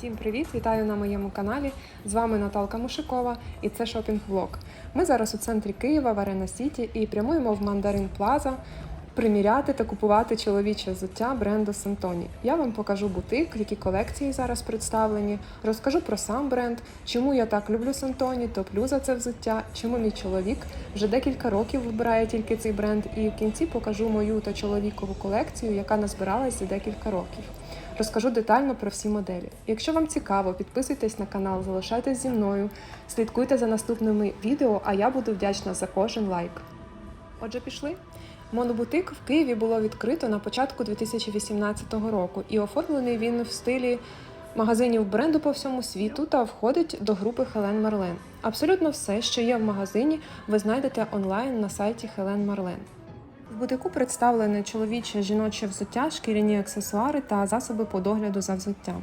Всім привіт! Вітаю на моєму каналі. З вами Наталка Мушикова і це шопінг влог. Ми зараз у центрі Києва в Арена Сіті і прямуємо в Мандарин Плаза приміряти та купувати чоловіче взуття бренду Сантоні. Я вам покажу бутик, які колекції зараз представлені, розкажу про сам бренд, чому я так люблю Сантоні, топлю за це взуття, чому мій чоловік вже декілька років вибирає тільки цей бренд, і в кінці покажу мою та чоловікову колекцію, яка назбиралась за декілька років. Розкажу детально про всі моделі. Якщо вам цікаво, підписуйтесь на канал, залишайтесь зі мною, слідкуйте за наступними відео, а я буду вдячна за кожен лайк. Отже, пішли. Монобутик в Києві було відкрито на початку 2018 року, і оформлений він в стилі магазинів бренду по всьому світу та входить до групи Хелен Марлен. Абсолютно все, що є в магазині, ви знайдете онлайн на сайті Хелен Марлен. В бутику представлене чоловіче жіноче взуття, шкіряні аксесуари та засоби по догляду за взуттям.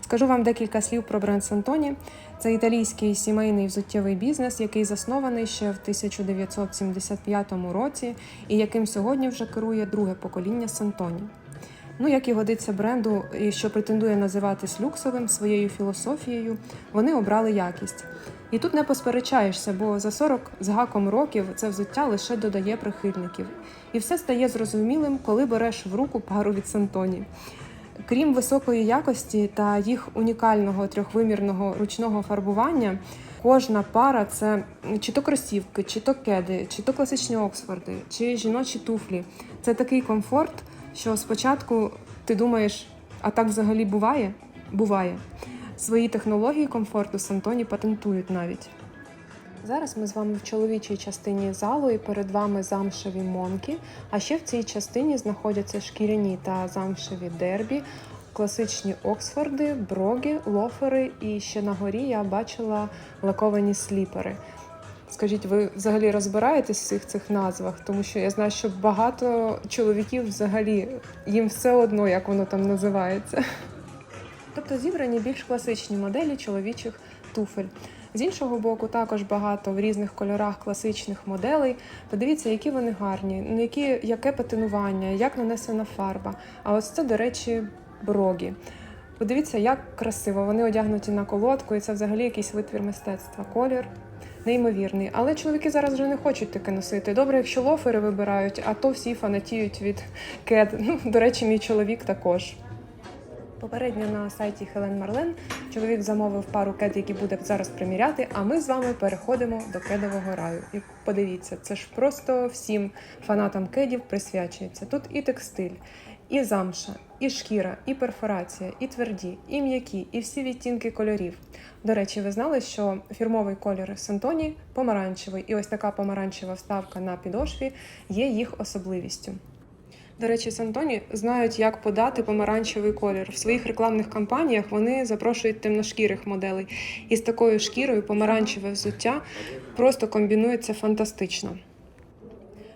Скажу вам декілька слів про бренд Сантоні. Це італійський сімейний взуттєвий бізнес, який заснований ще в 1975 році і яким сьогодні вже керує друге покоління Сантоні. Ну, як і годиться бренду, що претендує називатись люксовим своєю філософією, вони обрали якість. І тут не посперечаєшся, бо за 40 з гаком років це взуття лише додає прихильників. І все стає зрозумілим, коли береш в руку пару від Сантоні. Крім високої якості та їх унікального трьохвимірного ручного фарбування, кожна пара це чи то кросівки, чи то кеди, чи то класичні Оксфорди, чи жіночі туфлі. Це такий комфорт, що спочатку ти думаєш, а так взагалі буває? Буває. Свої технології комфорту Сантоні патентують навіть. Зараз ми з вами в чоловічій частині залу і перед вами замшеві монки. А ще в цій частині знаходяться шкіряні та замшеві дербі, класичні Оксфорди, броги, лофери і ще на горі я бачила лаковані сліпери. Скажіть, ви взагалі розбираєтесь в всіх цих назвах? Тому що я знаю, що багато чоловіків взагалі їм все одно, як воно там називається. Тобто зібрані більш класичні моделі чоловічих туфель. З іншого боку, також багато в різних кольорах класичних моделей. Подивіться, які вони гарні, які, яке патинування, як нанесена фарба. А ось це, до речі, брогі. Подивіться, як красиво. Вони одягнуті на колодку, і це взагалі якийсь витвір мистецтва. Колір неймовірний. Але чоловіки зараз вже не хочуть таке носити. Добре, якщо лофери вибирають, а то всі фанатіють від кед. Ну, до речі, мій чоловік також. Попередньо на сайті Хелен Марлен чоловік замовив пару кед, які буде зараз приміряти. А ми з вами переходимо до кедового раю. І подивіться, це ж просто всім фанатам кедів присвячується. Тут і текстиль, і замша, і шкіра, і перфорація, і тверді, і м'які, і всі відтінки кольорів. До речі, ви знали, що фірмовий колір Сантоні помаранчевий, і ось така помаранчева вставка на підошві є їх особливістю. До речі, Сантоні знають, як подати помаранчевий колір. В своїх рекламних кампаніях вони запрошують темношкірих моделей. І з такою шкірою помаранчеве взуття просто комбінується фантастично.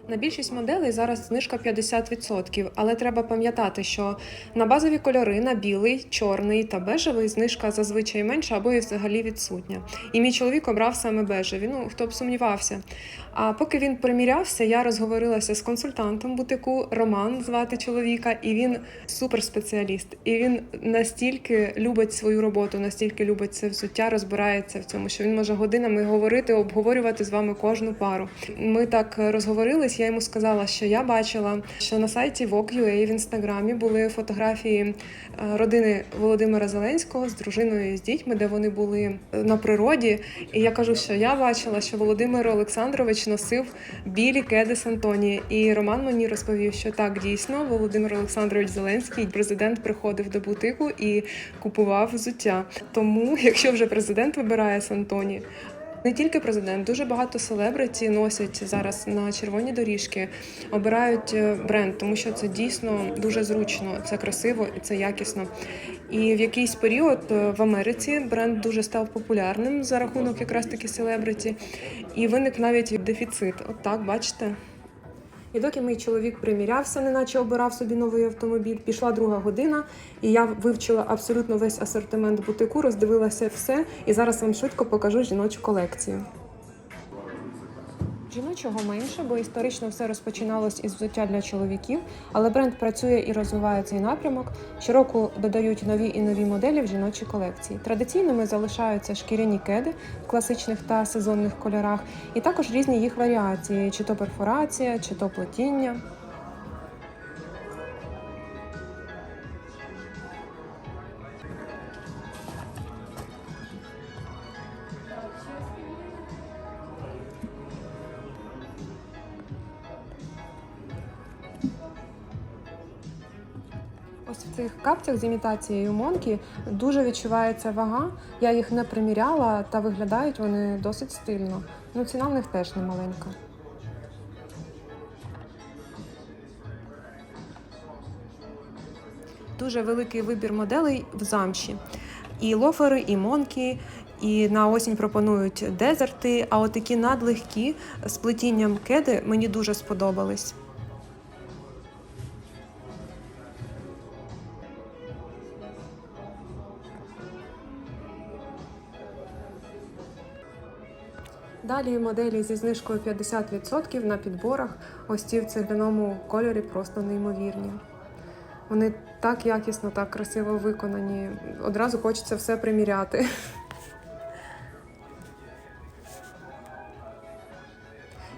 На більшість моделей зараз знижка 50%, але треба пам'ятати, що на базові кольори на білий, чорний та бежевий знижка зазвичай менша або і взагалі відсутня. І мій чоловік обрав саме бежеві. Ну хто б сумнівався. А поки він примірявся, я розговорилася з консультантом бутику Роман звати чоловіка, і він суперспеціаліст. І він настільки любить свою роботу, настільки любить це взуття, розбирається в цьому, що він може годинами говорити, обговорювати з вами кожну пару. Ми так розговорились. Я йому сказала, що я бачила, що на сайті Vogue.ua в інстаграмі були фотографії е, родини Володимира Зеленського з дружиною і з дітьми, де вони були на природі. І я кажу, що я бачила, що Володимир Олександрович носив білі кеди Сантоні. І Роман мені розповів, що так дійсно Володимир Олександрович Зеленський, президент, приходив до бутику і купував взуття. Тому, якщо вже президент вибирає Сантоні, не тільки президент, дуже багато селебриті носять зараз на червоні доріжки, обирають е, бренд, тому що це дійсно дуже зручно, це красиво і це якісно. І в якийсь період е, в Америці бренд дуже став популярним за рахунок якраз таки селебриті, і виник навіть дефіцит. От так, бачите. І доки мій чоловік примірявся, неначе обирав собі новий автомобіль, пішла друга година, і я вивчила абсолютно весь асортимент бутику, роздивилася все, і зараз вам швидко покажу жіночу колекцію. Жіночого менше, бо історично все розпочиналось із взуття для чоловіків, але бренд працює і розвиває цей напрямок. Щороку додають нові і нові моделі в жіночі колекції. Традиційними залишаються шкіряні кеди в класичних та сезонних кольорах, і також різні їх варіації, чи то перфорація, чи то плетіння. Ось в цих капцях з імітацією Монкі дуже відчувається вага. Я їх не приміряла, та виглядають вони досить стильно. Ну, ціна в них теж не маленька. Дуже великий вибір моделей в замші. І лофери, і монкі, і на осінь пропонують дезерти. А от такі надлегкі з плетінням кеди мені дуже сподобались. Далі моделі зі знижкою 50% на підборах. Ось ці в цегляному кольорі просто неймовірні. Вони так якісно, так красиво виконані. Одразу хочеться все приміряти.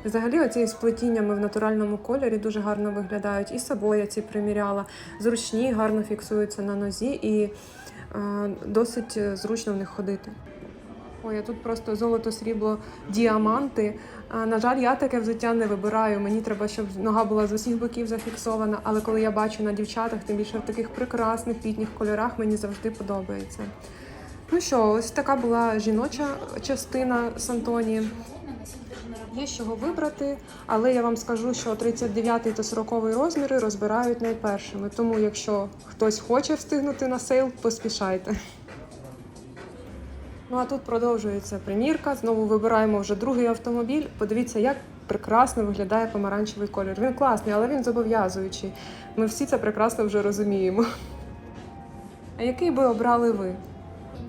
Взагалі, оці з плетіннями в натуральному кольорі дуже гарно виглядають. І собою я ці приміряла. Зручні, гарно фіксуються на нозі і е, досить зручно в них ходити. Ой, а тут просто золото, срібло, діаманти. А, на жаль, я таке взуття не вибираю. Мені треба, щоб нога була з усіх боків зафіксована. Але коли я бачу на дівчатах, тим більше в таких прекрасних літніх кольорах, мені завжди подобається. Ну що, ось така була жіноча частина Сантоні. Є з чого вибрати, але я вам скажу, що 39 та 40 розміри розбирають найпершими. Тому, якщо хтось хоче встигнути на сейл, поспішайте. Ну а тут продовжується примірка. Знову вибираємо вже другий автомобіль. Подивіться, як прекрасно виглядає помаранчевий колір. Він класний, але він зобов'язуючий. Ми всі це прекрасно вже розуміємо. А який би обрали ви?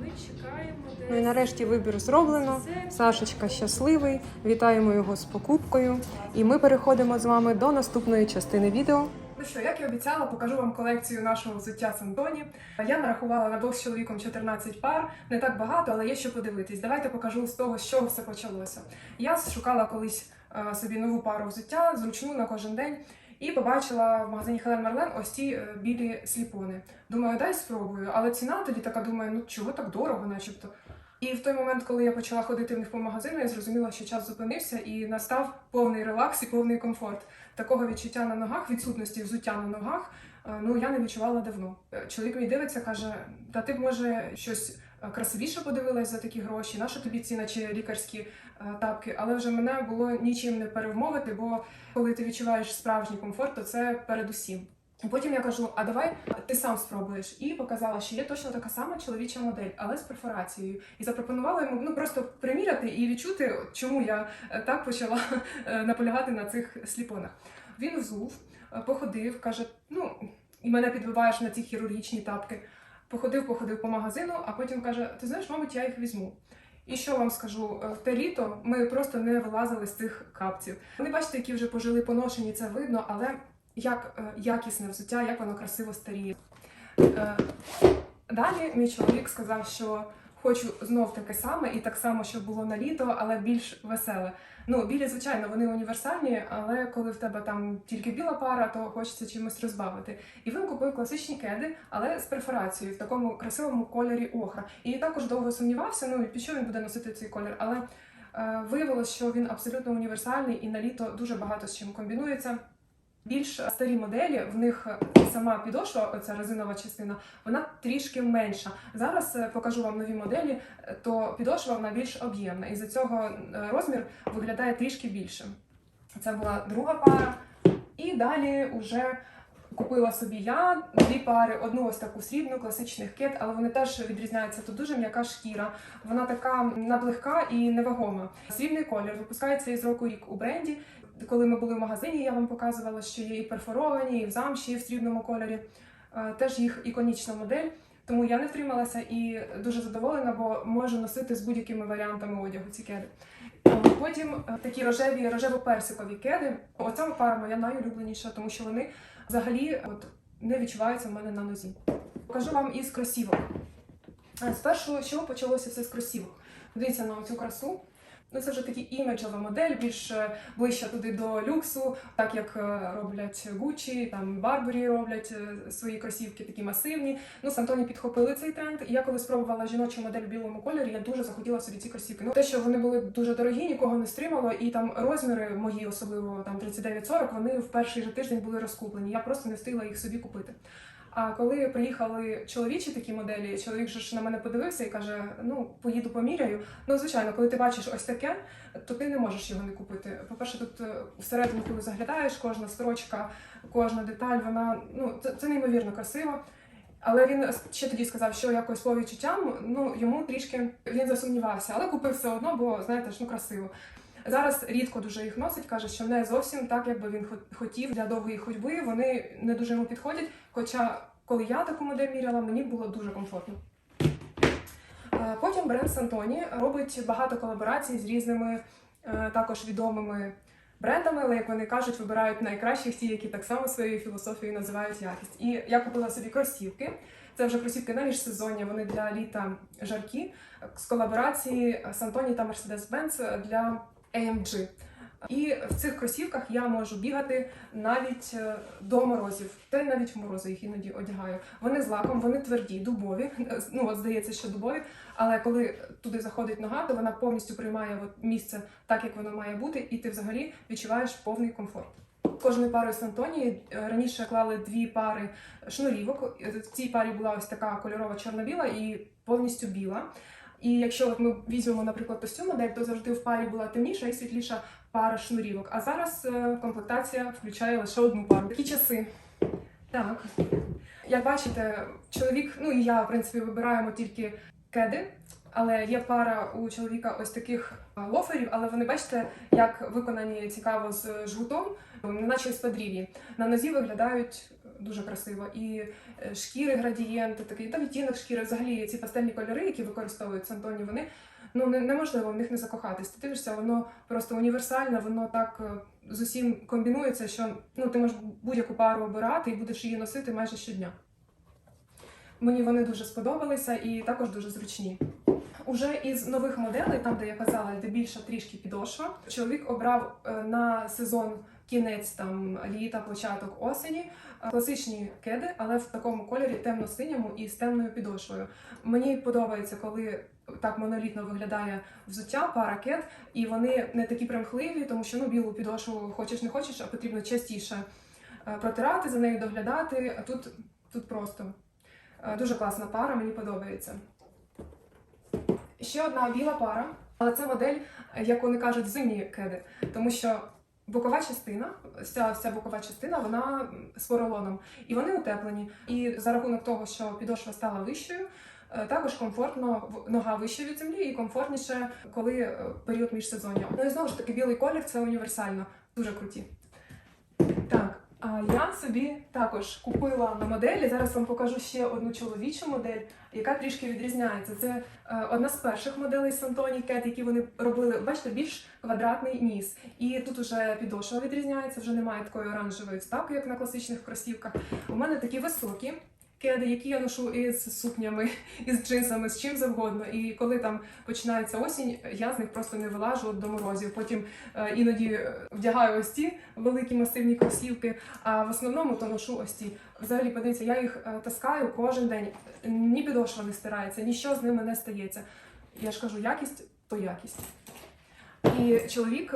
Ми чекаємо десь. Ну і нарешті вибір зроблено. Сашечка щасливий. Вітаємо його з покупкою. І ми переходимо з вами до наступної частини відео. Ну що, як і обіцяла, покажу вам колекцію нашого взуття Сантоні. Я нарахувала на двох з чоловіком 14 пар, не так багато, але є що подивитись. Давайте покажу з того, з чого все почалося. Я шукала колись е, собі нову пару взуття, зручну на кожен день, і побачила в магазині Хелен Марлен ось ці е, білі сліпони. Думаю, дай спробую, але ціна тоді така думаю, ну чого так дорого, начебто. І в той момент, коли я почала ходити в них по магазину, я зрозуміла, що час зупинився і настав повний релакс і повний комфорт. Такого відчуття на ногах, відсутності взуття на ногах, е, ну я не відчувала давно. Е, Чоловік мій дивиться, каже: та ти б може щось е, красивіше подивилась за такі гроші, нащо тобі ці, наче лікарські тапки, але вже мене було нічим не перевмовити, бо коли ти відчуваєш справжній комфорт, то це передусім. Потім я кажу: а давай ти сам спробуєш. І показала, що є точно така сама чоловіча модель, але з перфорацією. І запропонувала йому ну просто приміряти і відчути, чому я е, так почала е, наполягати на цих сліпонах. Він взув, е, походив, каже: ну і мене підбиваєш на ці хірургічні тапки. Походив, походив по магазину, а потім каже: Ти знаєш, мабуть, я їх візьму. І що вам скажу, в те літо ми просто не вилазили з цих капців. Вони бачите, які вже пожили поношені, це видно, але як е, якісне взуття, як воно красиво старіє. Е, Далі мій чоловік сказав, що хочу знов таке саме, і так само, щоб було на літо, але більш веселе. Ну, білі, звичайно, вони універсальні, але коли в тебе там тільки біла пара, то хочеться чимось розбавити. І він купив класичні кеди, але з перфорацією в такому красивому кольорі охра. І також довго сумнівався, ну під що він буде носити цей колір. Але е, виявилось, що він абсолютно універсальний і на літо дуже багато з чим комбінується. Більш старі моделі, в них сама підошва, оця резинова частина, вона трішки менша. Зараз е, покажу вам нові моделі, е, то підошва вона більш об'ємна, і за цього е, розмір виглядає трішки більшим. Це була друга пара. І далі вже купила собі я дві пари, одну ось таку срібну, класичних кет, але вони теж відрізняються. Тут дуже м'яка шкіра, вона така надлегка і невагома. Срібний колір випускається із року рік у бренді. Коли ми були в магазині, я вам показувала, що є і перфоровані, і в замші, і в срібному кольорі. Е, Теж їх іконічна модель. Тому я не втрималася і дуже задоволена, бо можу носити з будь-якими варіантами одягу ці кеди. Потім е, такі рожеві, рожево-персикові кеди. Оця пара моя найулюбленіша, тому що вони взагалі от, не відчувається в мене на нозі. Покажу вам із кросівок. Е, Спершу, що почалося все з кросівок? Дивіться на цю красу. Ну, це вже такі іміджова модель, більш е, ближча туди до люксу, так як е, роблять Gucci, там Burberry роблять е, свої кросівки, такі масивні. Ну, Сантоні підхопили цей тренд. І я коли спробувала жіночу модель в білому кольорі, я дуже захотіла собі ці кросівки. Ну, те, що вони були дуже дорогі, нікого не стримало, і там розміри мої, особливо там 39-40, вони в перший же тиждень були розкуплені. Я просто не встигла їх собі купити. А коли приїхали чоловічі такі моделі, чоловік же ж на мене подивився і каже: Ну, поїду поміряю. Ну, звичайно, коли ти бачиш ось таке, то ти не можеш його не купити. По-перше, тут е, всередину, коли заглядаєш, кожна строчка, кожна деталь, вона ну це, це неймовірно красиво. Але він ще тоді сказав, що якось по відчуттям, ну йому трішки він засумнівався, але купив все одно, бо знаєте ж, ну красиво. Зараз рідко дуже їх носить, каже, що не зовсім так, як би він хотів для довгої ходьби. Вони не дуже йому підходять. Хоча, коли я таку модель міряла, мені було дуже комфортно. Е, Потім бренд Сантоні робить багато колаборацій з різними е, також відомими брендами, але як вони кажуть, вибирають найкращих ті, які так само своєю філософією називають якість. І я купила собі кросівки. Це вже кросівки на міжсезоння, вони для літа жаркі з колаборації Сантоні та Mercedes-Benz для AMG. І в цих кросівках я можу бігати навіть е, до морозів. Та й навіть в морози їх іноді одягаю. Вони з лаком, вони тверді, дубові. Ну от здається, що дубові. Але коли туди заходить нога, то вона повністю приймає от місце так, як воно має бути, і ти взагалі відчуваєш повний комфорт. Кожною парою Сантоні раніше клали дві пари шнурівок. В цій парі була ось така кольорова чорно-біла і повністю біла. І якщо ми візьмемо, наприклад, ось цю модель, то завжди в парі була темніша і світліша пара шнурівок. А зараз е, комплектація включає лише одну пару. Такі часи. Так. Як бачите, чоловік, ну і я, в принципі, вибираємо тільки кеди, але є пара у чоловіка ось таких е, лоферів, але вони бачите, як виконані цікаво з жгутом, неначе з подрів'ї. На нозі виглядають дуже красиво. І е, шкіри градієнти, такий та відтінок шкіри, взагалі ці пастельні кольори, які використовують Сантоні, вони ну неможливо в них не закохатись. Ти дивишся, воно просто універсальне, воно так е, з усім комбінується, що ну ти можеш будь-яку пару обирати і будеш її носити майже щодня. Мені вони дуже сподобалися і також дуже зручні. Уже із нових моделей, там де я казала, де більша трішки підошва, чоловік обрав е, на сезон кінець там літа, початок осені. е, Класичні кеди, але в такому кольорі темно-синьому і з темною підошвою. Мені подобається, коли так монолітно виглядає взуття, пара кед, і вони не такі примхливі, тому що ну білу підошву хочеш не хочеш, а потрібно частіше е, протирати за нею, доглядати. А тут, тут просто е, дуже класна пара, мені подобається. Ще одна біла пара, але це модель, як вони кажуть, зимні кеди, тому що бокова частина, вся, вся бокова частина, вона з поролоном, і вони утеплені. І за рахунок того, що підошва стала вищою, е, також комфортно нога вища від землі і комфортніше, коли е, період міжсезоння. Ну і знову ж таки, білий колір це універсально, дуже круті. Так, я собі також купила на моделі. Зараз вам покажу ще одну чоловічу модель, яка трішки відрізняється. Це е, одна з перших моделей Сантоні Кет, які вони робили. Бачите, більш квадратний ніс. І тут уже підошва відрізняється, вже немає такої оранжевої вставки, як на класичних кросівках. У мене такі високі. Кеди, які я ношу із сукнями, із джинсами, з чим завгодно. І коли там починається осінь, я з них просто не вилажу до морозів. Потім е, іноді е, вдягаю ось ці великі масивні кросівки, а в основному то ношу ось ці. Взагалі, подивіться, я їх е, таскаю кожен день. Ні підошва не стирається, нічого з ними не стається. Я ж кажу, якість то якість. І чоловік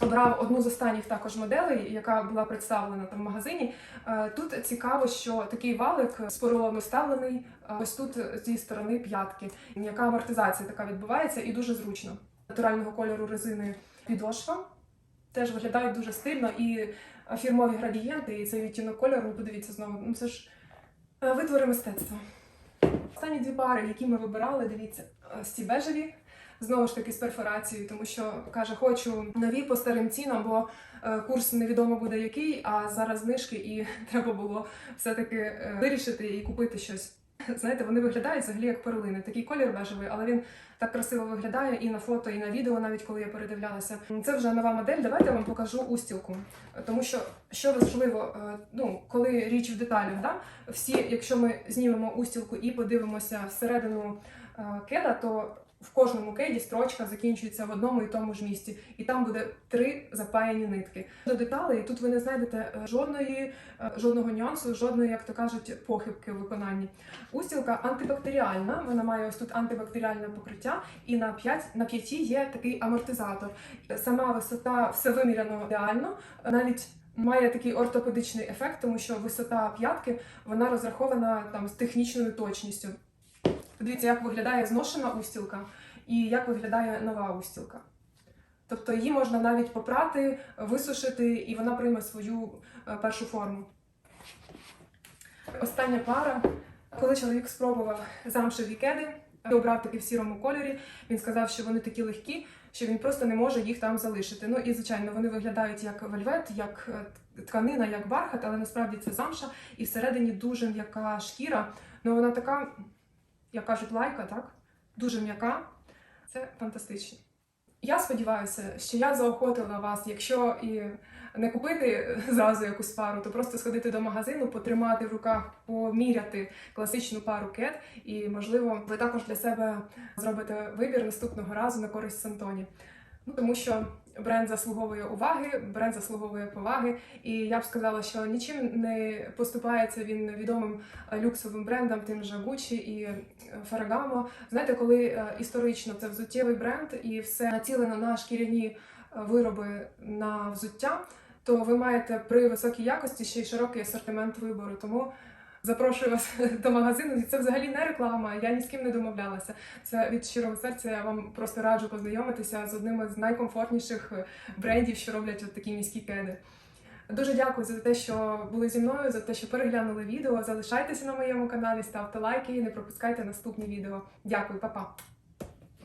обрав одну з останніх також моделей, яка була представлена там в магазині. Е, Тут цікаво, що такий валик з поролону вставлений е, ось тут зі сторони п'ятки. Яка амортизація така відбувається і дуже зручно. Натурального кольору резини підошва теж виглядають дуже стильно і е, фірмові градієнти, і цей відтінок кольору, ну, подивіться знову, ну це ж витвори мистецтва. Останні дві пари, які ми вибирали, дивіться, ці бежеві, знову ж таки з перфорацією, тому що каже, хочу нові по старим цінам, бо е, курс невідомо буде який, а зараз знижки, і треба було все-таки е, вирішити і купити щось. Знаєте, вони виглядають взагалі як перлини. Такий колір бежевий, але він так красиво виглядає і на фото, і на відео, навіть коли я передивлялася. Це вже нова модель. Давайте я вам покажу устілку. Тому що що важливо, е, ну коли річ в деталях, да? всі, якщо ми знімемо устілку і подивимося всередину кеда, то в кожному кеді строчка закінчується в одному і тому ж місці, і там буде три запаяні нитки. До деталей тут ви не знайдете е, жодної, е, жодного нюансу, жодної, як то кажуть, похибки в виконанні. Устілка антибактеріальна, вона має ось тут антибактеріальне покриття, і на 5, на п'яті є такий амортизатор. Сама висота все виміряно ідеально, навіть. Має такий ортопедичний ефект, тому що висота п'ятки вона розрахована там з технічною точністю. Подивіться, як виглядає зношена устілка і як виглядає нова устілка. Тобто її можна навіть попрати, висушити, і вона прийме свою е, першу форму. Остання пара. Коли чоловік спробував замшеві кеди, обрав таки в сірому кольорі, він сказав, що вони такі легкі, що він просто не може їх там залишити. Ну і звичайно, вони виглядають як вельвет, як е, тканина, як бархат, але насправді це замша, і всередині дуже м'яка шкіра. Ну вона така, як кажуть, лайка, так? Дуже м'яка. Це фантастично. Я сподіваюся, що я заохотила вас, якщо і не купити зразу якусь пару, то просто сходити до магазину, потримати в руках, поміряти класичну пару кет, і можливо, ви також для себе зробите вибір наступного разу на користь Сантоні. Ну тому що бренд заслуговує уваги, бренд заслуговує поваги, і я б сказала, що нічим не поступається він відомим е, люксовим брендам, тим же Gucci і е, Ferragamo. Знаєте, коли е, історично це взуттєвий бренд і все націлено на шкіряні вироби на взуття, то ви маєте при високій якості ще й широкий асортимент вибору. Тому запрошую вас до магазину. І це взагалі не реклама. Я ні з ким не домовлялася. Це від щирого серця. Я вам просто раджу познайомитися з одним з найкомфортніших е, брендів, що роблять от такі міські кеди. Дуже дякую за те, що були зі мною, за те, що переглянули відео. Залишайтеся на моєму каналі, ставте лайки і не пропускайте наступні відео. Дякую, па-па!